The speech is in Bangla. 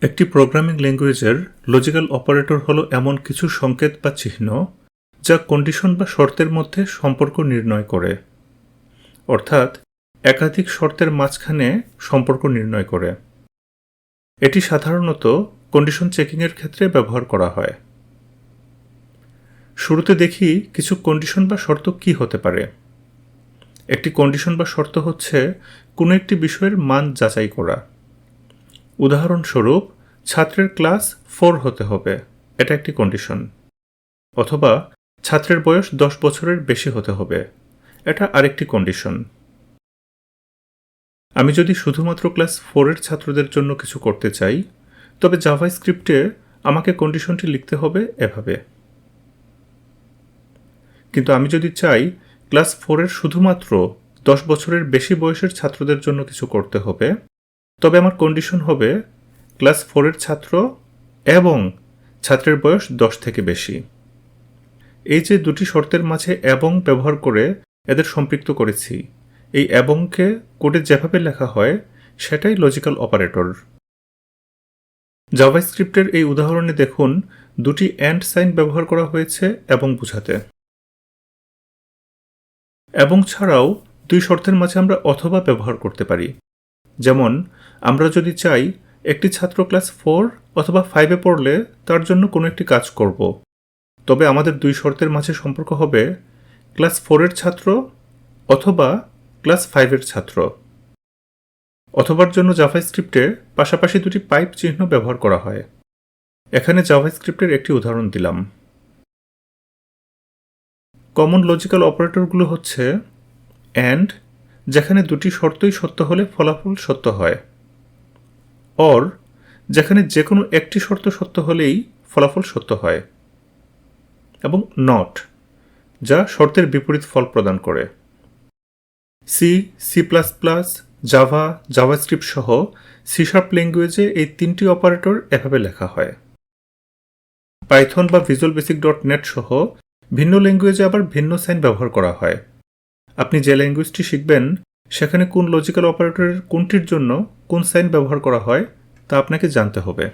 একটি প্রোগ্রামিং ল্যাঙ্গুয়েজের লজিক্যাল অপারেটর হলো এমন কিছু সংকেত বা চিহ্ন যা কন্ডিশন বা শর্তের মধ্যে সম্পর্ক নির্ণয় করে। অর্থাৎ, একাধিক শর্তের মাঝখানে সম্পর্ক নির্ণয় করে। এটি সাধারণত কন্ডিশন চেকিংয়ের ক্ষেত্রে ব্যবহার করা হয়। শুরুতে দেখি কিছু কন্ডিশন বা শর্ত কি হতে পারে। একটি কন্ডিশন বা শর্ত হচ্ছে কোনো একটি বিষয়ের মান যাচাই করা। উদাহরণস্বরূপ, ছাত্রের ক্লাস ফোর হতে হবে। এটা একটি কন্ডিশন। অথবা, ছাত্রের বয়স দশ বছরের বেশি হতে হবে। এটা আরেকটি কন্ডিশন। আমি যদি শুধুমাত্র ক্লাস ফোরের ছাত্রদের জন্য কিছু করতে চাই, তবে জাভা স্ক্রিপ্টে আমাকে কন্ডিশনটি লিখতে হবে এভাবে। কিন্তু আমি যদি চাই, ক্লাস ফোরের শুধুমাত্র দশ বছরের বেশি বয়সের ছাত্রদের জন্য কিছু করতে হবে তবে আমার কন্ডিশন হবে ক্লাস ফোরের ছাত্র এবং ছাত্রের বয়স দশ থেকে বেশি। এই যে দুটি শর্তের মাঝে এবং ব্যবহার করে এদের সম্পৃক্ত করেছি, এই এবংকে কোডে যেভাবে লেখা হয়, সেটাই লজিক্যাল অপারেটর জাভাস্ক্রিপ্টের এই উদাহরণে দেখুন দুটি অ্যান্ড সাইন ব্যবহার করা হয়েছে এবং বুঝাতে। এবং ছাড়াও দুই শর্তের মাঝে আমরা অথবা ব্যবহার করতে পারি। যেমন, আমরা যদি চাই একটি ছাত্র ক্লাস ফোর অথবা ফাইভে পড়লে তার জন্য কোনো একটি কাজ করব। তবে আমাদের দুই শর্তের মাঝে সম্পর্ক হবে ক্লাস ফোরের ছাত্র অথবা ক্লাস ফাইভের ছাত্র। অথবার জন্য জাভাস্ক্রিপ্টে পাশাপাশি দুটি পাইপ চিহ্ন ব্যবহার করা হয়। এখানে জাভাস্ক্রিপ্টের একটি উদাহরণ দিলাম। কমন লজিক্যাল অপারেটরগুলো হচ্ছে অ্যান্ড যেখানে দুটি শর্তই সত্য হলে ফলাফল সত্য হয়। অর, যেখানে যে কোনো একটি শর্ত সত্য হলেই ফলাফল সত্য হয়। এবং নট যা শর্তের বিপরীত ফল প্রদান করে। C C plus plus Java, JavaScript সহ সি ল্যাঙ্গুয়েজে এই তিনটি অপারেটর এভাবে লেখা হয়। পাইথন বা ভিজুয়াল বেসিক ডট নেট সহ ভিন্ন ল্যাঙ্গুয়েজে আবার ভিন্ন সাইন ব্যবহার করা হয়। আপনি যে ল্যাঙ্গুয়েজটি শিখবেন সেখানে কোন লজিক্যাল অপারেটরের কোনটির জন্য কোন সাইন ব্যবহার করা হয় তা আপনাকে জানতে হবে।